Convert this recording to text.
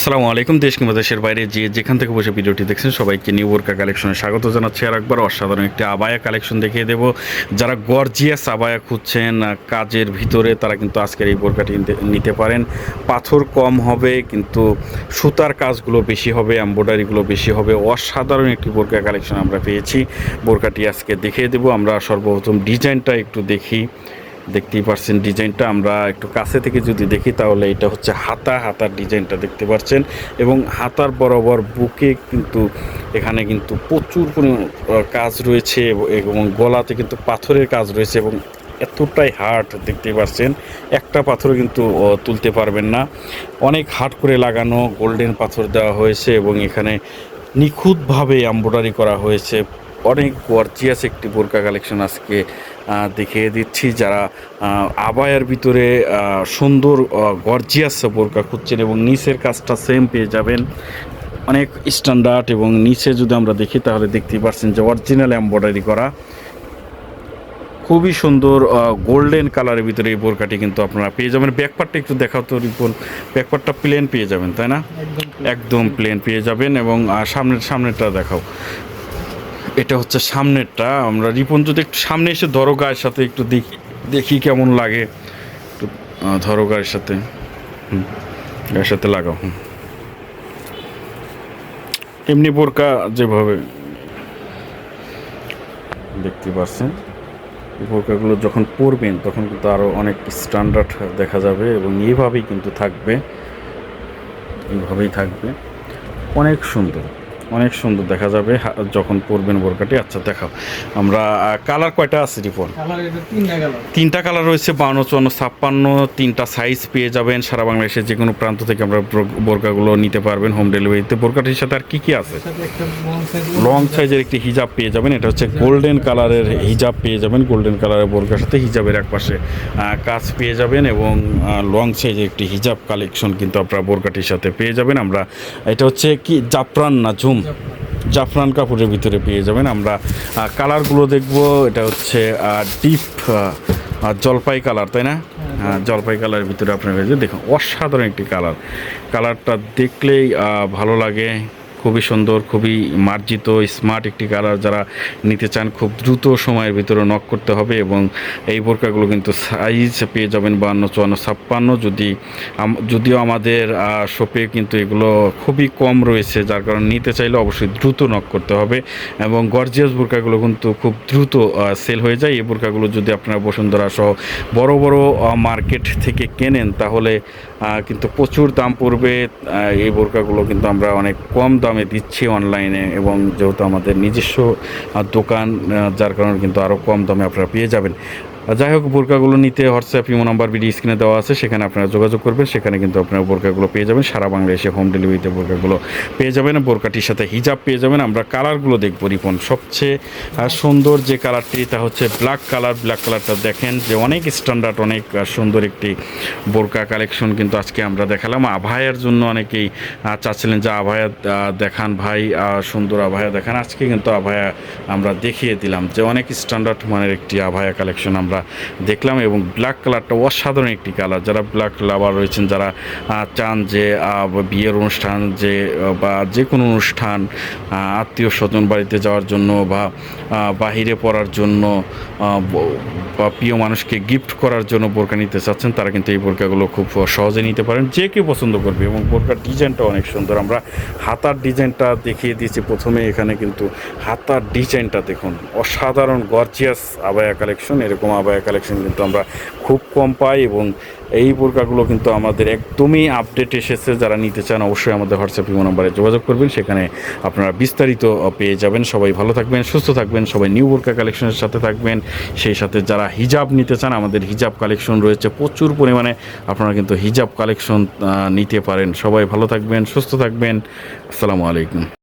আসসালামু আলাইকুম, দেশ কিংবা দেশের বাইরে যে যেখান থেকে বসে ভিডিওটি দেখছেন সবাইকে নিউ বোরকা কালেকশনে স্বাগত জানাচ্ছি। আর একবার অসাধারণ একটি আবায়া কালেকশন দেখিয়ে দেব। যারা গর্জিয়াস আবায়া খুঁজছেন কাজের ভিতরে তারা কিন্তু আজকের এই বোরকাটি নিতে পারেন। পাথর কম হবে, কিন্তু সুতার কাজগুলো বেশি হবে, এম্ব্রয়ডারিগুলো বেশি হবে। অসাধারণ একটি বোরকা কালেকশন আমরা পেয়েছি। বোরকাটি আজকে দেখিয়ে দেব। আমরা সর্বপ্রথম ডিজাইনটা একটু দেখি। দেখতেই পাচ্ছেন ডিজাইনটা আমরা একটু কাছে থেকে যদি দেখি তাহলে এটা হচ্ছে হাতা, হাতার ডিজাইনটা দেখতে পাচ্ছেন এবং হাতার বরাবর বুকে কিন্তু এখানে কিন্তু প্রচুর পরিমাণ কাজ রয়েছে এবং- এবং গলাতে কিন্তু পাথরের কাজ রয়েছে এবং এতটাই হার্ড দেখতে পাচ্ছেন একটা পাথর কিন্তু তুলতে পারবেন না। অনেক হার্ড করে লাগানো গোল্ডেন পাথর দেওয়া হয়েছে এবং এখানে নিখুঁতভাবে এম্ব্রয়ডারি করা হয়েছে। অনেক গর্জিয়াস একটি বোরকা কালেকশন আজকে দেখিয়ে দিচ্ছি। যারা আবায়ার ভিতরে সুন্দর গর্জিয়াস বোরকা খুঁজছেন এবং নিচের কাজটা সেম পেয়ে যাবেন। অনেক স্ট্যান্ডার্ড এবং নিচে যদি আমরা দেখি তাহলে দেখতেই পাচ্ছেন যে অরিজিনাল এম্ব্রয়ডারি করা। খুবই সুন্দর গোল্ডেন কালারের ভিতরে এই বোরকাটি কিন্তু আপনারা পেয়ে যাবেন। ব্যাকপারটা একটু দেখাও তো রিপন। ব্যাকপারটা প্লেন পেয়ে যাবেন তাই না? একদম প্লেন পেয়ে যাবেন এবং সামনের সামনেরটা দেখাও। এটা হচ্ছে সামনেরটা। আমরা রিপন, যদি একটু সামনে এসে ধরো গায়ের সাথে, একটু দেখি দেখি কেমন লাগে। একটু ধরো গায়ের সাথে। হুম, গায়ের সাথে লাগাও, হুম। এমনি বোরকা যেভাবে দেখতে পাচ্ছেন বোরকাগুলো যখন পরবেন, তখন কিন্তু আরও অনেক স্ট্যান্ডার্ড দেখা যাবে এবং এইভাবেই কিন্তু থাকবে। এইভাবেই থাকবে। অনেক সুন্দর। অনেক সুন্দর দেখা যাবে যখন পরবেন বোরকাটি। আচ্ছা দেখাও। আমরা কালার কয়টা আছে রিপন? তিনটা কালার। রয়েছে বাউন্ন চুয়ান্ন ছাপ্পান্ন তিনটা সাইজ পেয়ে যাবেন। সারা বাংলাদেশের যে কোনো প্রান্ত থেকে আমরা বোর- বোরকাগুলো নিতে পারবেন হোম ডেলিভারিতে বোরকাটির সাথে আর কি কি আছে? লং সাইজের একটি হিজাব পেয়ে যাবেন। এটা হচ্ছে গোল্ডেন কালারের হিজাব পেয়ে যাবেন। গোল্ডেন কালারের বোরকার সাথে হিজাবের এক পাশে কাজ পেয়ে যাবেন এবং লং সাইজের একটি হিজাব কালেকশন কিন্তু আপনারা বোরকাটির সাথে পেয়ে যাবেন। আমরা এটা হচ্ছে কি জাফরান না ঝুম জাফরান কাপড়ের ভিতরে পেয়ে যাবেন। আমরা কালারগুলো দেখব। এটা হচ্ছে ডিপ জলপাই কালার তাই না? হ্যাঁ, জলপাই কালারের ভিতরে আপনার দেখুন অসাধারণ একটি কালার। কালারটা দেখলেই ভালো লাগে। খুবই সুন্দর, খুবই মার্জিত স্মার্ট একটি কালার যারা নিতে চান খুব দ্রুত সময়ের ভিতরে নক করতে হবে এবং এই বোরকাগুলো কিন্তু সাইজ পেয়ে যাবেন বান্ন চুয়ান্ন, ছাপ্পান্ন। যদি যদিও আমাদের শপে কিন্তু এগুলো খুবই কম রয়েছে, যার কারণে নিতে চাইলে অবশ্যই দ্রুত নক করতে হবে এবং গর্জিয়াস বোরকাগুলো কিন্তু খুব দ্রুত সেল হয়ে যায়। এই বোরকাগুলো যদি আপনারা বসুন্ধরা সহ বড় বড় মার্কেট থেকে কেনেন তাহলে কিন্তু প্রচুর দাম পড়বে এই বোরকাগুলো কিন্তু আমরা অনেক কম দামে দিচ্ছি অনলাইনে এবং যেহেতু আমাদের নিজস্ব দোকান যার কারণে কিন্তু আরও কম দামে আপনারা পেয়ে যাবেন। যাই হোক, বোরকাগুলো নিতে হোয়াটসঅ্যাপ ইমো নাম্বার বিডি স্ক্রিনে দেওয়া আছে, সেখানে আপনারা যোগাযোগ করবেন, সেখানে কিন্তু আপনারা বোরকাগুলো পেয়ে যাবেন। সারা বাংলাদেশে হোম ডেলিভারিতে বোরকাগুলো পেয়ে যাবেন বোরকাটির সাথে হিজাব পেয়ে যাবেন। আমরা কালারগুলো দেখব, রিপন। সবচেয়ে সুন্দর যে কালারটি তা হচ্ছে ব্ল্যাক কালার ব্ল্যাক কালারটা দেখেন যে অনেক স্ট্যান্ডার্ড অনেক সুন্দর একটি বোরকা কালেকশন কিন্তু আজকে আমরা দেখালাম। আভায়ার জন্য অনেকেই চাচ্ছিলেন যে আভায়া দেখান ভাই সুন্দর আভায়া দেখান। আজকে কিন্তু আভায়া আমরা দেখিয়ে দিলাম যে অনেক স্ট্যান্ডার্ড মানের একটি আভায়া কালেকশন আমরা দেখলাম এবং ব্ল্যাক কালারটা অসাধারণ একটি কালার যারা ব্ল্যাক লাভার রয়েছেন, যারা চান যে বিয়ের অনুষ্ঠান যে বা যে কোনো অনুষ্ঠান আত্মীয় স্বজন বাড়িতে যাওয়ার জন্য বা বাহিরে পড়ার জন্য বা প্রিয় মানুষকে গিফট করার জন্য বোরকা নিতে চাচ্ছেন, তারা কিন্তু এই বোরকাগুলো খুব সহজে নিতে পারেন। যে কেউ পছন্দ করবে এবং বোরকার ডিজাইনটা অনেক সুন্দর। আমরা হাতার ডিজাইনটা দেখিয়ে দিয়েছি প্রথমে, এখানে কিন্তু হাতার ডিজাইনটা দেখুন। অসাধারণ গর্জিয়াস আবায়া কালেকশন এরকম আবায়া কালেকশন কিন্তু আমরা খুব কম পাই এবং এই বোরকাগুলো কিন্তু আমাদের একদমই আপডেট এসেছে। যারা নিতে চান অবশ্যই আমাদের হোয়াটসঅ্যাপ ইমো নাম্বারে যোগাযোগ করবেন। সেখানে আপনারা বিস্তারিত পেয়ে যাবেন। সবাই ভালো থাকবেন, সুস্থ থাকবেন, সবাই নিউ বোরকা কালেকশনের সাথে থাকবেন। সেই সাথে যারা হিজাব নিতে চান, আমাদের হিজাব কালেকশন রয়েছে প্রচুর পরিমাণে। আপনারা কিন্তু হিজাব কালেকশন নিতে পারেন। সবাই ভালো থাকবেন, সুস্থ থাকবেন। আসসালামু আলাইকুম।